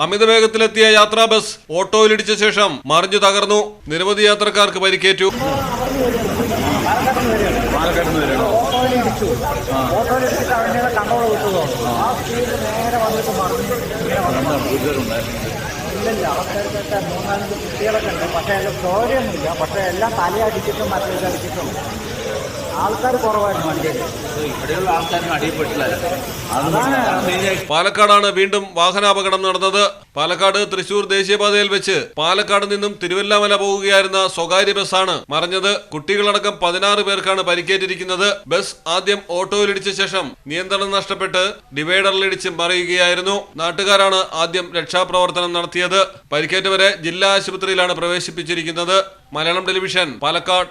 അമിത വേഗത്തിലെത്തിയ യാത്രാ ബസ് ഓട്ടോയിലിടിച്ച ശേഷം മറിഞ്ഞു തകർന്നു നിരവധി യാത്രക്കാർക്ക് പരിക്കേറ്റു. ഇല്ലില്ല ആൾക്കാർക്കൊക്കെ മൂന്നാലഞ്ച് കുട്ടികളൊക്കെ ഉണ്ട് പക്ഷേ അതിൽ ചോരയൊന്നുമില്ല പക്ഷേ എല്ലാം തലയടിച്ചിട്ടും മറ്റേതടിച്ചിട്ടും ആൾക്കാർ കുറവായിരുന്നു വണ്ടിയിൽ ഇവിടെയുള്ള ആൾക്കാരും അടിയപ്പെട്ടില്ല അതാണ് മെയിനായിട്ട് പാലക്കാടാണ് വീണ്ടും വാഹനാപകടം നടന്നത്. പാലക്കാട് തൃശൂർ ദേശീയപാതയിൽ വെച്ച് പാലക്കാട് നിന്നും തിരുവല്ലാമല പോവുകയായിരുന്ന സ്വകാര്യ ബസ്സാണ് മറിഞ്ഞത്. കുട്ടികളടക്കം പതിനാറ് പേർക്കാണ് പരിക്കേറ്റിരിക്കുന്നത്. ബസ് ആദ്യം ഓട്ടോയിലിടിച്ച ശേഷം നിയന്ത്രണം നഷ്ടപ്പെട്ട് ഡിവൈഡറിലിടിച്ച് മറിയുകയായിരുന്നു. നാട്ടുകാരാണ് ആദ്യം രക്ഷാപ്രവർത്തനം നടത്തിയത്. പരിക്കേറ്റവരെ ജില്ലാ ആശുപത്രിയിലാണ് പ്രവേശിപ്പിച്ചിരിക്കുന്നത്. മലയാളം ടെലിവിഷൻ പാലക്കാട്.